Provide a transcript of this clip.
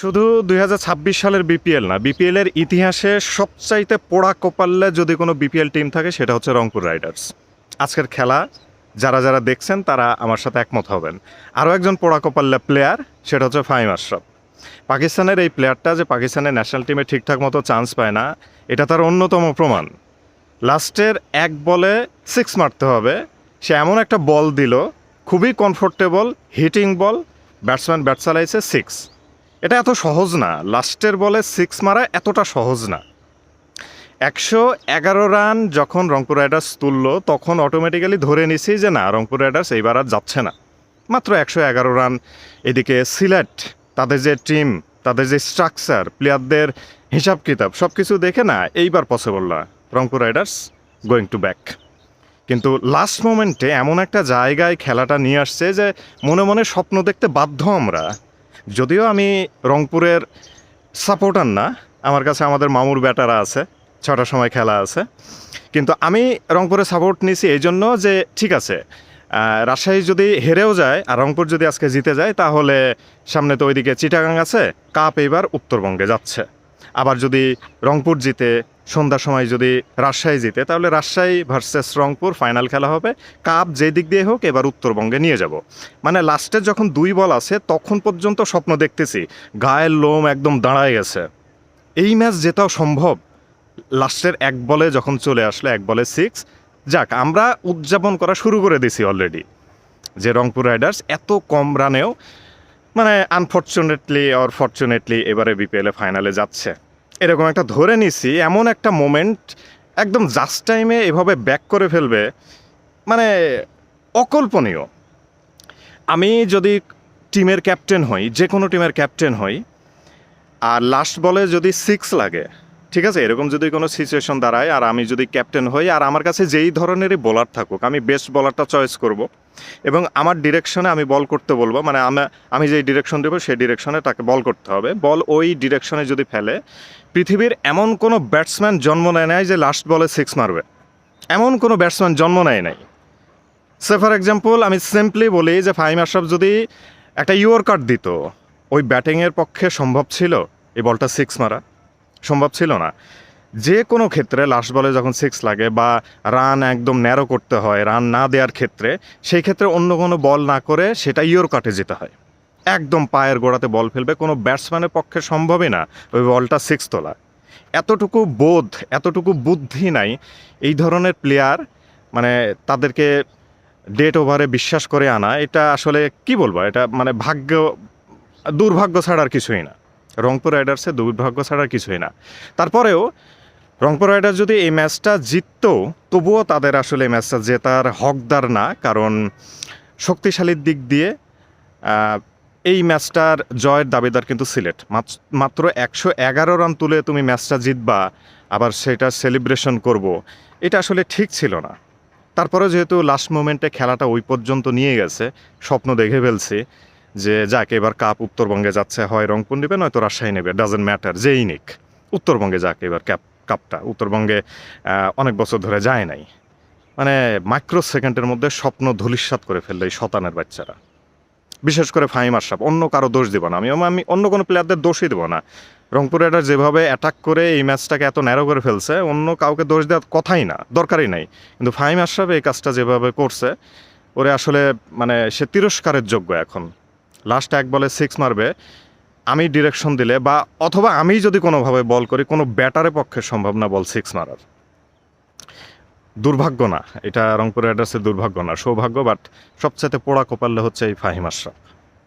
শুধু দুই হাজার ছাব্বিশ সালের বিপিএল না বিপিএল এর ইতিহাসে সবচাইতে পোড়া কপাল্লে যদি কোনো বিপিএল টিম থাকে, সেটা হচ্ছে রংপুর রাইডার্স। আজকের খেলা, যারা যারা দেখছেন, তারা আমার সাথে একমত হবেন। আরও একজন পোড়া কপাল্লা প্লেয়ার সেটা হচ্ছে ফাহিম আশরাফ। পাকিস্তানের এই প্লেয়ারটা যে পাকিস্তানের ন্যাশনাল টিমে ঠিকঠাক মতো চান্স পায় না, এটা তার অন্যতম প্রমাণ। লাস্টের এক বলে সিক্স মারতে হবে। সে এমন একটা বল দিল, খুবই comfortable hitting ball batsman bat চালাইছে সিক্স এটা এত সহজ না। লাস্টের বলে সিক্স মারা এতটা সহজ না। একশো এগারো রান যখন রংপুর রাইডার্স তুললো, তখন অটোমেটিক্যালি ধরে নিছি যে না, রংপুর রাইডার্স এইবার আর যাচ্ছে না। মাত্র একশো এগারো রান এদিকে সিলেট, তাদের যে টিম তাদের যে স্ট্রাকচার প্লেয়ারদের হিসাব কিতাব সব কিছু দেখে না, এইবার পসিবল না। Rangpur riders going to back কিন্তু লাস্ট মোমেন্টে এমন একটা জায়গায় খেলাটা নিয়ে আসছে যে মনে মনে স্বপ্ন দেখতে বাধ্য আমরা। যদিও আমি রংপুরের সাপোর্টার না, আমার কাছে আমাদের মামুর ব্যাটারা আছে, ছটার সময় খেলা আছে। কিন্তু আমি রংপুরে সাপোর্ট নিয়েছি এই জন্য যে ঠিক আছে রাজশাহী যদি হেরেও যায় আর রংপুর যদি আজকে জিতে যায়, তাহলে সামনে তো ওইদিকে চিটাগাং আছে, কাপ এবার উত্তরবঙ্গে যাচ্ছে। আবার যদি রংপুর জিতে সন্ধ্যার সময় যদি রাজশাহী জিতে, তাহলে রাজশাহী ভার্সেস রংপুর ফাইনাল খেলা হবে। কাপ যে দিক দিয়ে হোক, এবার উত্তরবঙ্গে নিয়ে যাব। মানে লাস্টে যখন দুই বল আছে, তখন পর্যন্ত স্বপ্ন দেখতেছি, গায়ের লোম একদম দাঁড়ায় গেছে। এই ম্যাচ জেতাও সম্ভব। লাস্টের এক বলে যখন চলে আসলো, এক বলে সিক্স যাক, আমরা উদযাপন করা শুরু করে দিছি অলরেডি যে রংপুর রাইডার্স এত কম রানেও মানে আনফর্চুনেটলি অর ফর্চুনেটলি এবারে বিপিএলে ফাইনালে যাচ্ছে। এরকম একটা ধরে নিছি, এমন একটা মোমেন্ট একদম জাস্ট টাইমে এভাবে ব্যাক করে ফেলবে মানে অকল্পনীয়। আমি যদি টিমের ক্যাপ্টেন হই যে কোনো টিমের ক্যাপ্টেন হই, আর লাস্ট বলে যদি সিক্স লাগে ঠিক আছে, এরকম যদি কোনো সিচুয়েশন দাঁড়ায় আর আমি যদি ক্যাপ্টেন হই আর আমার কাছে যেই ধরনেরই বোলার থাকুক, আমি বেস্ট বলারটা চয়েস করব এবং আমার ডিরেকশনে আমি বল করতে বলব মানে আমি আমি যেই ডিরেকশন দেবো সেই ডিরেকশনে তাকে বল করতে হবে। বল ওই ডিরেকশনে যদি ফেলে, পৃথিবীর এমন কোনো ব্যাটসম্যান জন্ম নেয় নাই যে লাস্ট বলে সিক্স মারবে। এমন কোনো ব্যাটসম্যান জন্ম নেয় নাই। সে ফর এক্সাম্পল আমি সিম্পলি বলি যে ফাহিম আশরাফ যদি একটা ইউর কার্ড দিত, ওই ব্যাটিংয়ের পক্ষে সম্ভব ছিল এই বলটা সিক্স মারা। সম্ভব ছিল না। যে কোনো ক্ষেত্রে লাস্ট বলে যখন সিক্স লাগে বা রান একদম ন্যারো করতে হয়, রান না দেওয়ার ক্ষেত্রে, সেই ক্ষেত্রে অন্য কোনো বল না করে সেটা ইয়োর কাটে যেতে হয়। একদম পায়ের গোড়াতে বল ফেলবে, কোনো ব্যাটসম্যানের পক্ষে সম্ভবই না ওই বলটা সিক্স তোলা। এতটুকু বোধ, এতটুকু বুদ্ধি নাই এই ধরনের প্লেয়ার মানে তাদেরকে ডেট ওভারে বিশ্বাস করে আনা, এটা আসলে কি বলব? এটা মানে ভাগ্য, দুর্ভাগ্য ছাড়া আর কিছুই না। রংপুর রাইডার্সের দুর্ভাগ্য ছাড়া কিছুই না। তারপরেও রংপুর রাইডার্স যদি এই ম্যাচটা জিততো, তবুও তাদের আসলে এই ম্যাচটা জেতার হকদার না, কারণ শক্তিশালীর দিক দিয়ে এই ম্যাচটার জয়ের দাবিদার কিন্তু সিলেট। মাত- মাত্র একশো এগারো রান তুলে তুমি ম্যাচটা জিতবা, আবার সেটা সেলিব্রেশন করব, এটা আসলে ঠিক ছিল না। তারপরে যেহেতু লাস্ট মোমেন্টে খেলাটা ওই পর্যন্ত নিয়ে গেছে, স্বপ্ন দেখে ফেলছি যে যাক, এবার কাপ উত্তরবঙ্গে যাচ্ছে, হয় রংপুর নেবে নয়তো রাজশাহী নেবে ডাজেন্ট ম্যাটার যেই নিক। উত্তরবঙ্গে যাক, এবার ক্যাপ কাপটা উত্তরবঙ্গে অনেক বছর ধরে যায় নাই। মানে মাইক্রো সেকেন্ডের মধ্যে স্বপ্ন ধূলিসাৎ করে ফেলল এই শতানের বাচ্চারা। বিশেষ করে ফাহিম আশরাফ, অন্য কারও দোষ দেবো না। আমি আমি অন্য কোনো প্লেয়ারদের দোষই দেবো না। রংপুর রাইডার যেভাবে অ্যাটাক করে এই ম্যাচটাকে এত ন্যারো করে ফেলছে, অন্য কাউকে দোষ দেওয়ার কথাই না, দরকারই নাই। কিন্তু ফাহিম আশরাফ এই কাজটা যেভাবে করছে, ওরে আসলে মানে সে তিরস্কারের যোগ্য এখন। লাস্ট এক বলে সিক্স মারবে, আমি ডিরেকশন দিলে বা অথবা আমি যদি কোনোভাবে বল করি, কোনো ব্যাটারের পক্ষে সম্ভব না বল সিক্স মারার। দুর্ভাগ্য না, এটা রংপুর রাইডার্সের দুর্ভাগ্য না, সৌভাগ্য বাট সবচেয়ে পোড়া কোপাল্লে হচ্ছে এই ফাহিম আশরাফ।